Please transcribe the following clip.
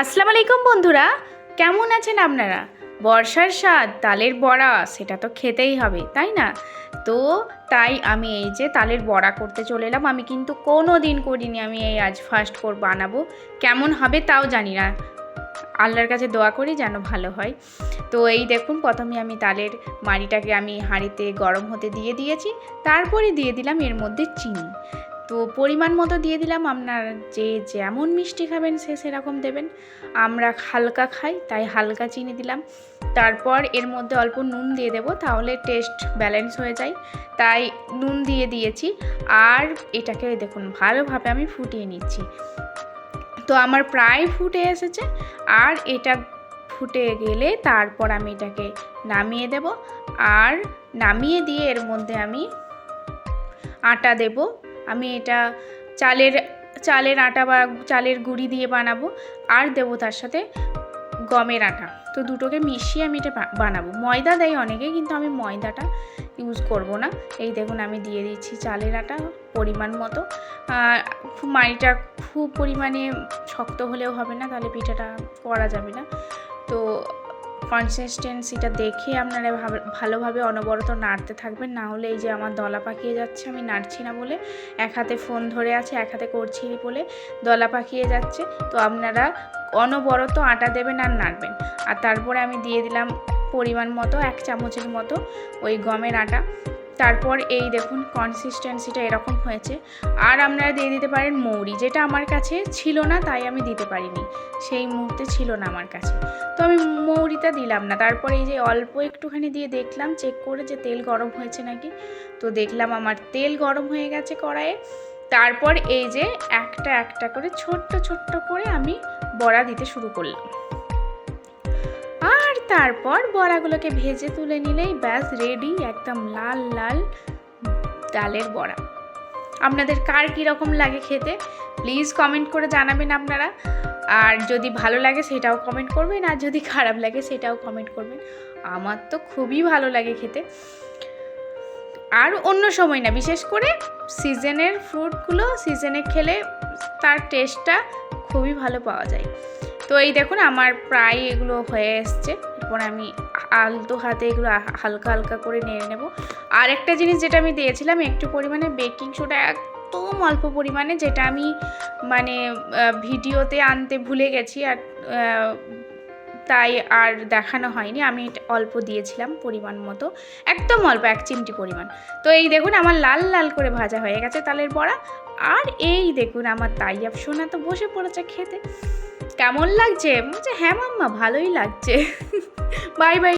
আসসালামু আলাইকুম বন্ধুরা, কেমন আছেন আপনারা? বর্ষার স্বাদ, তালের বড়া, সেটা তো খেতেই হবে, তাই না? তো তাই আমি এই যে তালের বড়া করতে চলে এলাম, আমি কিন্তু কোনো দিন করিনি আমি এই আজ ফার্স্ট কর বানাবো। কেমন হবে তাও জানি না। আল্লাহর কাছে দোয়া করি যেন ভালো হয়। তো এই দেখুন, প্রথমে আমি তালের মাড়িটাকে আমি হাঁড়িতে গরম হতে দিয়ে দিয়েছি, তারপরে দিয়ে দিলাম এর মধ্যে চিনি। তো পরিমাণ মতো দিয়ে দিলাম। আপনার যে যেমন মিষ্টি খাবেন সে সেরকম দেবেন। আমরা হালকা খাই, তাই হালকা চিনি দিলাম। তারপর এর মধ্যে অল্প নুন দিয়ে দেবো, তাহলে টেস্ট ব্যালেন্স হয়ে যায়। তাই নুন দিয়ে দিয়েছি। আর এটাকে দেখুন, ভালোভাবে আমি ফুটিয়ে নিচ্ছি। তো আমার প্রায় ফুটে এসেছে। আর এটা ফুটে গেলে তারপর আমি এটাকে নামিয়ে দেব। আর নামিয়ে দিয়ে এর মধ্যে আমি আটা দেব। আমি এটা চালের চালের আটা বা চালের গুঁড়ি দিয়ে বানাবো আর দেবো তার সাথে গমের আটা। তো দুটোকে মিশিয়ে আমি এটা বানাবো। ময়দা দেয় অনেকে, কিন্তু আমি ময়দাটা ইউজ করব না। এই দেখুন, আমি দিয়ে দিচ্ছি চালের আটা পরিমাণ মতো। মাড়িটা খুব পরিমাণে শক্ত হলেও হবে না, তাহলে পিঠাটা করা যাবে না। তো কনসিস্টেন্সিটা দেখে আপনারা ভালোভাবে অনবরত নাড়তে থাকবেন। না হলে এই যে আমার দলা পাকিয়ে যাচ্ছে, আমি নাড়ছি না বলে। এক হাতে ফোন ধরে আছে, এক হাতে করছি বলে দলা পাকিয়ে যাচ্ছে। তো আপনারা অনবরত আটা দেবেন আর নাড়বেন। আর তারপরে আমি দিয়ে দিলাম পরিমাণ মতো, এক চামচের মতো ওই গমের আটা। তারপর এই দেখুন কনসিস্টেন্সিটা এরকম হয়েছে। আর আপনারা দিয়ে দিতে পারেন মৌরি, যেটা আমার কাছে ছিল না, তাই আমি দিতে পারিনি। সেই মুহূর্তে ছিল না আমার কাছে। তো আমি মৌরিটা দিলাম না। তারপরে এই যে অল্প একটুখানি দিয়ে দেখলাম চেক করে যে তেল গরম হয়েছে নাকি। তো দেখলাম আমার তেল গরম হয়ে গেছে কড়াইয়ে। তারপর এই যে একটা একটা করে ছোট্ট ছোট্ট করে আমি বড়া দিতে শুরু করলাম। তারপর বড়াগুলোকে ভেজে তুলে নিলেই ব্যাস রেডি একদম লাল লাল ডালের বড়া। আপনাদের কার কীরকম লাগে খেতে? প্লিজ কমেন্ট করে জানাবেন আপনারা। আর যদি ভালো লাগে সেটাও কমেন্ট করবেন, আর যদি খারাপ লাগে সেটাও কমেন্ট করবেন। আমার তো খুবই ভালো লাগে খেতে। আর অন্য সময় না, বিশেষ করে সিজনের ফ্রুটগুলো সিজনে খেলে তার টেস্টটা খুবই ভালো পাওয়া যায়। তো এই দেখুন, আমার প্রায় এগুলো হয়ে এসছে। এরপর আমি আলতো হাতে এগুলো হালকা হালকা করে নিয়ে নেব। আর একটা জিনিস যেটা আমি দিয়েছিলাম, একটু পরিমাণে বেকিং সোডা একদম অল্প পরিমাণে, যেটা আমি মানে ভিডিওতে আনতে ভুলে গেছি আর তাই আর দেখানো হয়নি। আমি অল্প দিয়েছিলাম পরিমাণ মতো। একদম অল্প, এক চিমটি পরিমাণ। তো এই দেখুন আমার লাল লাল করে ভাজা হয়ে গেছে তালের বড়া। আর এই দেখুন আমার তাই তাইয়াব সোনা তো বসে পড়েছে খেতে। কেমন লাগছে? হ্যাঁ মাম্মা, ভালোই লাগছে। Bye bye.